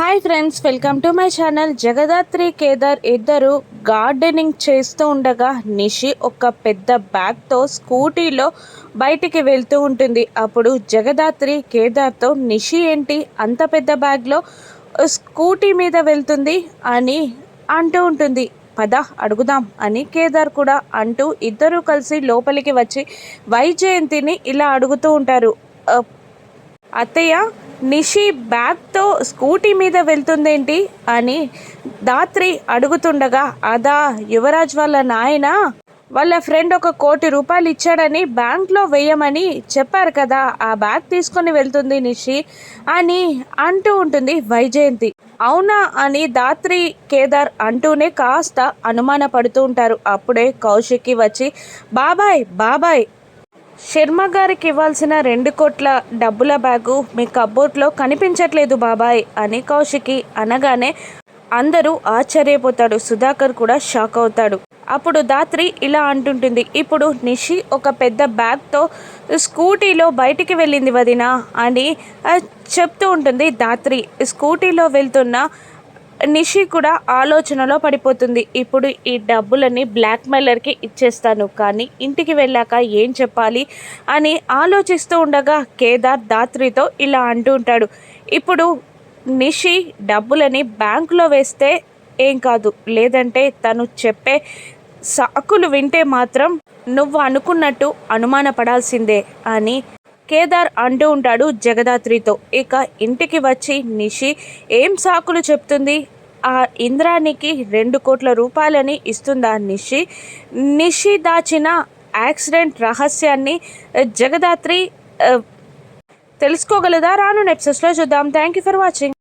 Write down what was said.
Hi friends welcome to my channel. Jagadhatri Kedar ఇద్దరు gardening చేస్తూ ఉండగా నిషి ఒక పెద్ద బ్యాగ్తో స్కూటీలో బయటికి వెళ్తూ ఉంటుంది. అప్పుడు జగదాత్రి కేదార్తో నిషి ఏంటి? అంత పెద్ద బ్యాగ్లో స్కూటీ మీద వెళ్తుంది అని అంటూ ఉంటుంది. పద అడుగుదాం అని కేదార్ కూడా అంటూ ఇద్దరూ కలిసి లోపలికి వచ్చి వైజయంతిని ఇలా అడుగుతూ ఉంటారు. అత్తయ్య నిషి బ్యాగ్తో స్కూటీ మీద వెళ్తుందేంటి అని దాత్రి అడుగుతుండగా అదా యువరాజ్ వాళ్ళ నాయన? వాళ్ళ ఫ్రెండ్ ఒక కోటి రూపాయలు ఇచ్చాడని బ్యాంక్లో వేయమని చెప్పారు కదా ఆ బ్యాగ్ తీసుకొని వెళ్తుంది నిషి అని అంటూ ఉంటుంది వైజయంతి. అవునా అని దాత్రి కేదార్ అంటూనే కాస్త అనుమాన పడుతూ ఉంటారు. అప్పుడే కౌశిక్కి వచ్చి బాబాయ్ బాబాయ్ శర్మ గారికి ఇవ్వాల్సిన రెండు కోట్ల డబ్బుల బ్యాగు మీ కబోర్డ్లో కనిపించట్లేదు బాబాయ్ అని కౌశికి అనగానే అందరూ ఆశ్చర్యపోతాడు. సుధాకర్ కూడా షాక్ అవుతాడు. అప్పుడు దాత్రి ఇలా అంటుంటుంది ఇప్పుడు నిషి ఒక పెద్ద బ్యాగ్తో స్కూటీలో బయటికి వెళ్ళింది వదినా అని చెప్తూ ఉంటుంది దాత్రి. స్కూటీలో వెళ్తున్న నిషి కూడా ఆలోచనలో పడిపోతుంది. ఇప్పుడు ఈ డబ్బులని బ్లాక్మెయిలర్కి ఇచ్చేస్తాను. కానీ ఇంటికి వెళ్ళాక ఏం చెప్పాలి అని ఆలోచిస్తూ ఉండగా కేదార్ దాత్రితో ఇలా అంటూ ఉంటాడు. ఇప్పుడు నిషి డబ్బులని బ్యాంకులో వేస్తే ఏం కాదు. లేదంటే తను చెప్పే సాకులు వింటే మాత్రం నువ్వు అనుకున్నట్టు అనుమానపడాల్సిందే అని కేదార్ అంటూ ఉంటాడు జగదాత్రితో. ఇక ఇంటికి వచ్చి నిషి ఏం సాకులు చెప్తుంది? ఆ ఇంద్రానికి రెండు కోట్ల రూపాయలని ఇస్తుందా నిషి? నిషి దాచిన యాక్సిడెంట్ రహస్యాన్ని జగదాత్రి తెలుసుకోగలదా? రాను నెప్సెస్లో చూద్దాం. Thank you for watching